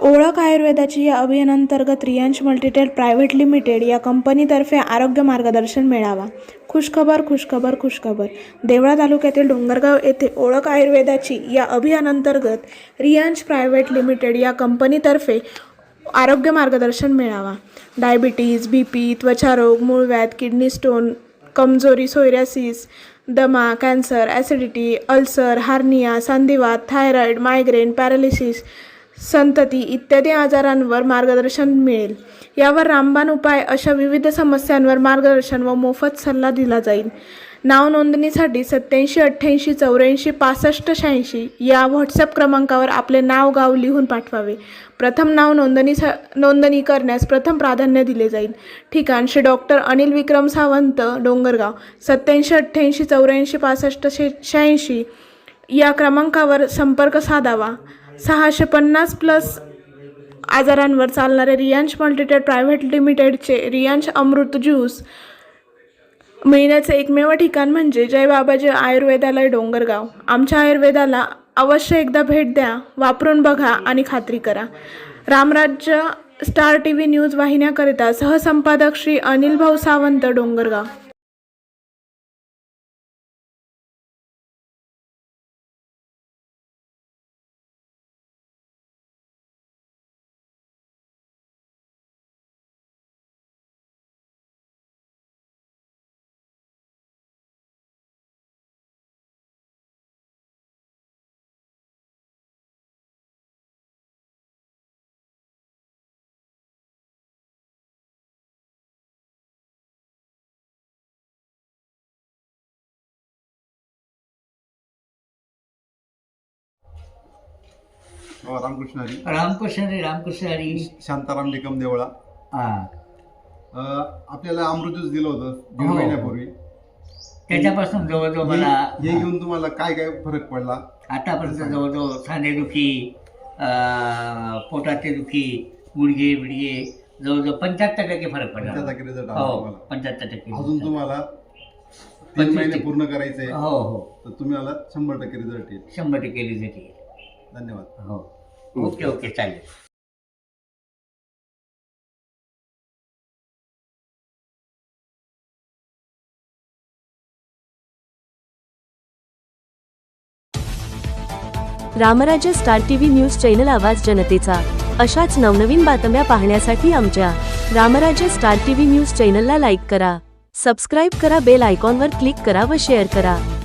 ओळख आयुर्वेदाची या अभियानांतर्गत रियांश मल्टीटेल प्रायव्हेट लिमिटेड या कंपनीतर्फे आरोग्य मार्गदर्शन मिळावा. खुशखबर खुशखबर खुशखबर. देवळा तालुक्यातील डोंगरगाव येथे ओळख आयुर्वेदाची या अभियानांतर्गत रियांश प्रायव्हेट लिमिटेड या कंपनीतर्फे आरोग्य मार्गदर्शन मिळावा. डायबिटीज बी पी त्वचारोग मूळव्याध किडनी स्टोन कमजोरी सोयऱ्यासिस दमा कॅन्सर ॲसिडिटी अल्सर हार्निया संधिवात थायरॉईड मायग्रेन पॅरालिसिस संतती इत्यादी आजारांवर मार्गदर्शन मिळेल. यावर रामबाण उपाय अशा विविध समस्यांवर मार्गदर्शन व मोफत सल्ला दिला जाईल. नाव नोंदणीसाठी सत्याऐंशी अठ्ठ्याऐंशी चौऱ्याऐंशी पासष्ट शहाऐंशी या व्हॉट्सअप क्रमांकावर आपले नाव गाव लिहून पाठवावे. प्रथम नाव नोंदणी नोंदणी करण्यास प्रथम प्राधान्य दिले जाईल. ठिकाण श्री डॉक्टर अनिल विक्रम सावंत डोंगरगाव. सत्याऐंशी अठ्ठ्याऐंशी चौऱ्याऐंशी पासष्ट शे शहाऐंशी या क्रमांकावर संपर्क साधावा. सहाशे पन्नास प्लस आजारांवर चालणारे रियांश मल्टीटेड प्रायव्हेट लिमिटेडचे रियांश अमृत ज्यूस मिळण्याचे एकमेव ठिकाण म्हणजे जय बाबाजी आयुर्वेदालय डोंगरगाव. आमच्या आयुर्वेदाला अवश्य एकदा भेट द्या वापरून बघा आणि खात्री करा. Ramrajya star T V news वाहिन्याकरिता सहसंपादक श्री अनिल भाऊ सावंत डोंगरगाव. रामकृष्ण हरी. रामकृष्ण हरी रामकृष्ण हरी. शांताराम निकम देवळा. हा. आपल्याला अमृत ज्यूस दिलं होतं दीड हो. महिन्यापूर्वी. त्याच्यापासून जवळजवळ मला हे हे घेऊन तुम्हाला काय काय फरक पडला? आतापर्यंत जवळजवळ सांधेदुखी अं, पोटाचे दुखी गुडघे बिडघे जवळजवळ पंच्याहत्तर टक्के फरक पडला. पंच्याहत्तर रिझल्ट आला हो तुम्हाला. पंच्याहत्तर टक्के अजून तुम्हाला तीन पंचवीस महिने टक्के. पूर्ण करायचे आहे, हो हो. तर तुम्हाला शंभर टक्के रिझल्ट येईल. शंभर टक्के रिझल्ट येईल. धन्यवाद. हो. ओके ओके चालेल. Ramrajya star TV news channel आवाज जनतेचा. अशाच नवनवीन बातम्या पाहण्यासाठी आमच्या रामराज्य स्टार टीव्ही न्यूज चॅनलला लाईक करा. सबस्क्राईब करा बेल आयकॉनवर क्लिक करा व शेअर करा.